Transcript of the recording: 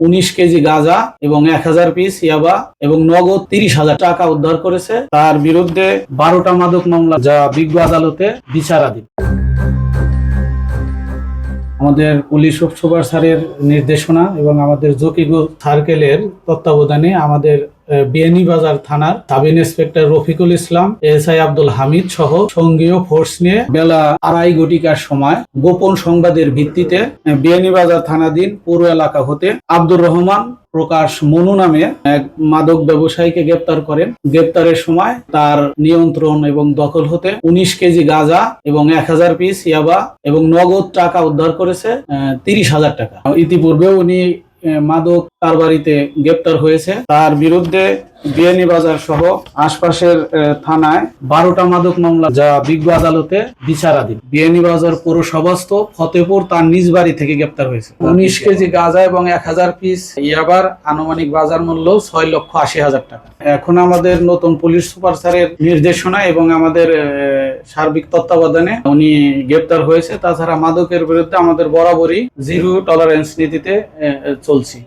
উনিশ কেজি গাঁজা এবং এক হাজার পিস ইয়াবা এবং নগদ তিরিশ হাজার টাকা উদ্ধার করেছে। তার বিরুদ্ধে বারোটা মাদক মামলা, যা বিজ্ঞ আদালতে বিচারাধীন। আমাদের পুলিশ সুপার স্যারের নির্দেশনা এবং আমাদের জকিগু সার্কেলের তত্ত্বাবধানে আমাদের বিয়ানী বাজার থানার sub inspector Rafiqul Islam SI Abdul Hamid সহ সঙ্গীয় ফোর্স নিয়ে বেলা আড়াই ঘটিকার সময় গোপন সংবাদের ভিত্তিতে বিয়ানী বাজার থানাধীন পুরো এলাকা হতে আব্দুর রহমান প্রকাশ মনু নামে এক মাদক ব্যবসায়ীকে গ্রেপ্তার করেন। গ্রেপ্তারের সময় তার নিয়ন্ত্রণ এবং দখল হতে উনিশ কেজি গাঁজা এবং এক হাজার পিস ইয়াবা এবং নগদ টাকা উদ্ধার করেছে তিরিশ হাজার টাকা। ইতিপূর্বেও উনি মাদক তার বাড়িতে গ্রেপ্তার হয়েছে। তার বিরুদ্ধে বিয়ানী বাজার সহ আশপাশের থানায় বারোটা মাদক মামলা যা বিজ্ঞ আদালতে বিচারাধীন। বিয়ানী বাজার পৌরসভাস্থ ফতেপুর তার নিজ বাড়ি থেকে গ্রেপ্তার হয়েছে। উনিশ কেজি গাঁজা এবং এক হাজার পিস ইয়াবার আনুমানিক বাজার মূল্য ছয় লক্ষ আশি হাজার টাকা। এখন আমাদের নতুন পুলিশ সুপার স্যারের নির্দেশনা এবং আমাদের সার্বিক তত্ত্বাবধানে উনি গ্রেপ্তার হয়েছে। তাছাড়া মাদকের বিরুদ্ধে আমাদের বরাবরই জিরো টলারেন্স নীতিতে চলছি।